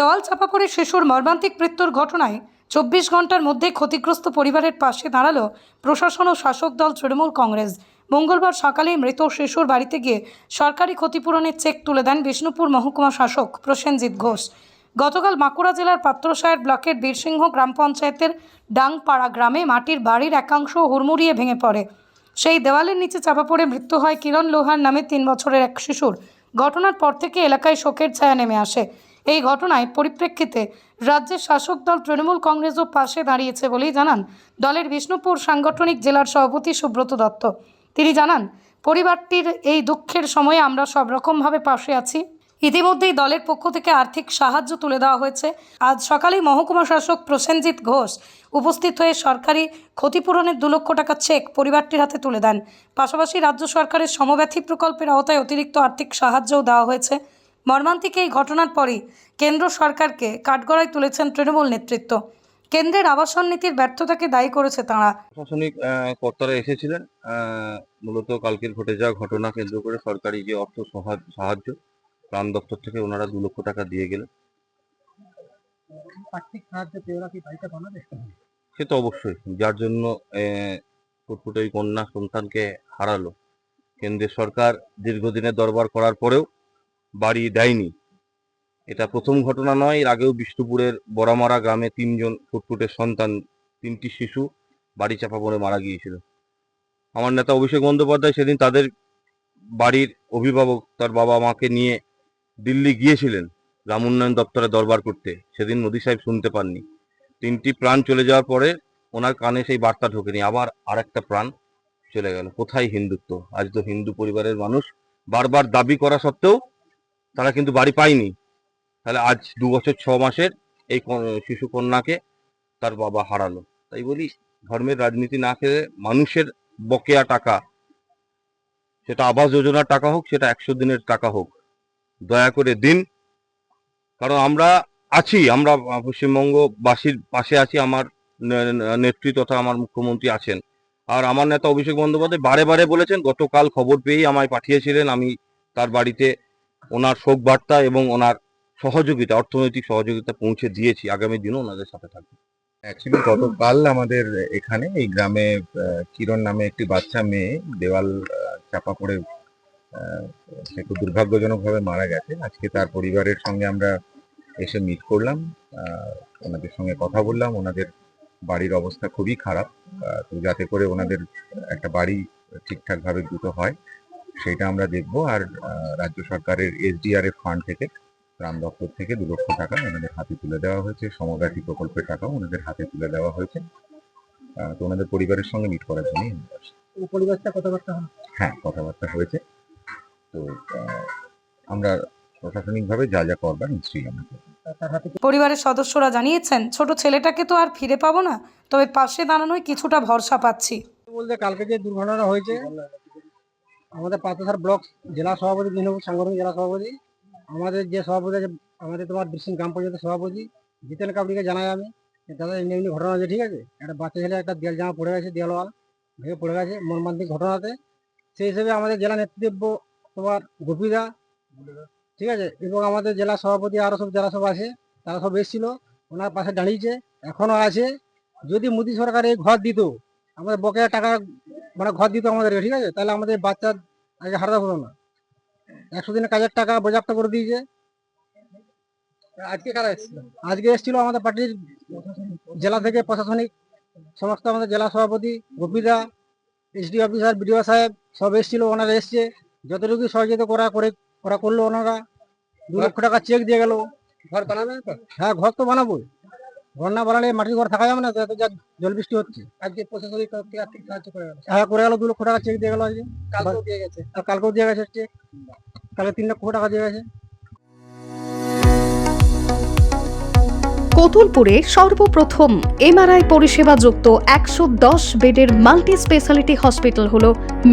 দেওয়াল চাপা পড়ে শিশুর মর্মান্তিক মৃত্যুর ঘটনায় চব্বিশ ঘণ্টার মধ্যে ক্ষতিগ্রস্ত পরিবারের পাশে দাঁড়াল প্রশাসন ও শাসক দল তৃণমূল কংগ্রেস। মঙ্গলবার সকালে মৃত শিশুর বাড়িতে গিয়ে সরকারি ক্ষতিপূরণের চেক তুলে দেন বিষ্ণুপুর মহকুমা শাসক প্রসেনজিৎ ঘোষ। গতকাল বাঁকুড়া জেলার পাত্রসায়ের ব্লকের বীরসিংহ গ্রাম পঞ্চায়েতের ডাংপাড়া গ্রামে মাটির বাড়ির একাংশ হুড়মুড়িয়ে ভেঙে পড়ে। সেই দেওয়ালের নিচে চাপা পড়ে মৃত্যু হয় কিরণ লোহার নামে তিন বছরের এক শিশুর। ঘটনার পর থেকে এলাকায় শোকের ছায়া নেমে আসে। এই ঘটনায় পরিপ্রেক্ষিতে রাজ্যের শাসক দল তৃণমূল কংগ্রেসও পাশে দাঁড়িয়েছে বলেই জানান দলের বিষ্ণুপুর সাংগঠনিক জেলার সভাপতি সুব্রত দত্ত। তিনি জানান, পরিবারটির এই দুঃখের সময়ে আমরা সব রকমভাবে পাশে আছি। ইতিমধ্যেই দলের পক্ষ থেকে আর্থিক সাহায্য তুলে দেওয়া হয়েছে। আজ সকালেই মহকুমা শাসক প্রসেনজিৎ ঘোষ উপস্থিত হয়ে সরকারি ক্ষতিপূরণের দু লক্ষ টাকা চেক পরিবারটির হাতে তুলে দেন। পাশাপাশি রাজ্য সরকারের সমব্যথী প্রকল্পের আওতায় অতিরিক্ত আর্থিক সাহায্যও দেওয়া হয়েছে। মর্মান্তিক এই ঘটনার পরই কেন্দ্র সরকারকে কাঠগড়ায় তুলেছেন তৃণমূল নেতৃত্ব। কেন্দ্রের আবাসন নীতির ব্যর্থতাকে দায়ী করেছে তাঁরা। প্রশাসনিক কর্তারা এসেছিলেন। মূলত কালকের ঘটে যাওয়া ঘটনা কেন্দ্র করে সরকারি যে অর্থ সাহায্য প্রাণ দপ্তর থেকে ওনারা দু লক্ষ টাকা দিয়ে গেলেন। আর্থিক সাহায্য পেয়ে কি বাড়িটা বানাবে? সে তো অবশ্যই। যার জন্য ফুটফুটে কন্যা সন্তানকে হারালো। কেন্দ্রের সরকার দীর্ঘদিনের দরবার করার পরেও বাড়ি দেয়নি। এটা প্রথম ঘটনা নয়, এর আগেও বিষ্ণুপুরের বড়ামারা গ্রামে তিনজন ফুটফুটের সন্তান, তিনটি শিশু বাড়ি চাপা পড়ে মারা গিয়েছিল। আমার নেতা অভিষেক বন্দ্যোপাধ্যায় সেদিন তাদের বাড়ির অভিভাবক, তার বাবা মাকে নিয়ে দিল্লি গিয়েছিলেন গ্রাম উন্নয়ন দপ্তরে দরবার করতে। সেদিন মোদী সাহেব শুনতে পাননি। তিনটি প্রাণ চলে যাওয়ার পরে ওনার কানে সেই বার্তা ঢোকেনি, আবার আরেকটা প্রাণ চলে গেল। কোথায় হিন্দুত্ব? আজ তো হিন্দু পরিবারের মানুষ বারবার দাবি করা সত্ত্বেও তারা কিন্তু বাড়ি পায়নি। তাহলে আজ দু বছর ছ মাসের এই শিশু কন্যাকে তার বাবা হারালো। তাই বলি, ধর্মের রাজনীতি না খেলে মানুষের বকেয়া টাকা, সেটা আবাস যোজনার টাকা হোক, সেটা একশো দিনের টাকা হোক, দয়া করে দিন। কারণ আমরা আছি, আমরা পশ্চিমবঙ্গবাসীর পাশে আছি, আমার নেত্রী তথা আমার মুখ্যমন্ত্রী আছেন। আর আমার নেতা অভিষেক বন্দ্যোপাধ্যায় বারে বারে বলেছেন, গতকাল খবর পেয়েই আমায় পাঠিয়েছিলেন, আমি তার বাড়িতে ওনার শোক বার্তা এবং ওনার সহযোগিতা, অর্থনৈতিক সহযোগিতা পৌঁছে দিয়েছি আগামী দিনও ওনাদের সাথে থাকবে। অ্যাকচুয়ালি গতকাল আমাদের এখানে, এই গ্রামে কিরণ নামে একটি বাচ্চা মেয়ে দেওয়াল চাপা পড়ে সে খুব দুর্ভাগ্যজনকভাবে মারা গেছে। আজকে তার পরিবারের সঙ্গে আমরা এসে মিট করলাম ওনাদের সঙ্গে কথা বললাম। ওনাদের বাড়ির অবস্থা খুবই খারাপ তো যাতে করে ওনাদের একটা বাড়ি ঠিকঠাক ভাবে দ্রুত হয়। সেটা আমরা দেখব। আর রাজ্য সরকারের এসডিআরএফ ফান্ড থেকে গ্রাম দপ্তর থেকে দু লক্ষ টাকা ওনাদের হাতে তুলে দেওয়া হয়েছে। সমব্যাপী প্রকল্পের টাকাও ওনাদের হাতে তুলে দেওয়া হয়েছে। তো ওনাদের পরিবারের সঙ্গে মিট করার জন্যই আমি পরিবারটা কথাবার্তা হ্যাঁ? কথাবার্তা হয়েছে। তো আমরা প্রশাসনিকভাবে যা যা করবার নিশ্চয়ই আমরা হাতে পরিবারের সদস্যরা জানিয়েছেন ছোট ছেলেটাকে তো আর ফিরে পাবো না। তবে পাশে দাঁড়ানোয় কিছুটা ভরসা পাচ্ছি। বলতে কালকে যে দুর্ঘটনা হয়েছে আমাদের পাতাসার ব্লক জেলা সভাপতি বিনপুর সাংগঠনিক জেলা সভাপতি, আমাদের যে সভাপতি আছে, আমাদের তোমার বৃষ্টিন গ্রাম পঞ্চায়েতের সভাপতি, জিতেন কাবলিকে জানাই আমি দাদা এমনি এমনি ঘটনা হয়েছে, ঠিক আছে? একটা বাচ্চা ছেলে, একটা দেয়াল জামা পড়ে গেছে, দেয়ালওয়াল, ভেঙে পড়ে গেছে, মর্মান্তিক ঘটনাতে। সেই হিসেবে আমাদের জেলা নেতৃত্ব তোমার গোপীদা, ঠিক আছে? এবং আমাদের জেলা সভাপতি আরও সব, যারা সব আছে, তারা সব এসেছিল, ওনার পাশে দাঁড়িয়েছে এখনও আছে। যদি মোদী সরকার এই ঘর দিত, আমাদের বকেয়া টাকা মানে ঘর দিত আমাদেরকে ঠিক আছে? তাহলে আমাদের বাচ্চার আগে হারাতে হতো না। একশো দিনের কাজের টাকা পর্যাপ্ত করে দিয়েছে। আজকে কারা এসেছিল? আজকে এসেছিল আমাদের পার্টির জেলা থেকে প্রশাসনিক সমস্ত আমাদের জেলা সভাপতি গোপীদা এসডি অফিসার বিডিও সাহেব সব এসেছিল ওনারা এসছে। যতটুকু সহযোগিতা করা করে ওরা করল ওনারা। দু লক্ষ টাকা চেক দিয়ে গেল। ঘর বানাবে হ্যাঁ ঘর তো বানাবোই। ঘর না বানালে মাটির ঘর থাকা যাবে না তো এত যা জল বৃষ্টি হচ্ছে। আজকে প্রশাসনিক তরফ থেকে আর্থিক সাহায্য করে গেল হ্যাঁ করে গেল দু লক্ষ টাকা চেক দিয়ে গেল আজকে। কালকেও দিয়ে গেছে। আর কালকেও দিয়ে গেছে চেক কালকে তিন লক্ষ টাকা দিয়ে গেছে। কতুলপুরে সর্বপ্রথম এমআরআই পরিষেবা যুক্ত একশো দশ বেডের মাল্টি স্পেশালিটি হসপিটাল হল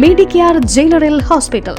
মেডিকেয়ার জেনারেল হসপিটাল।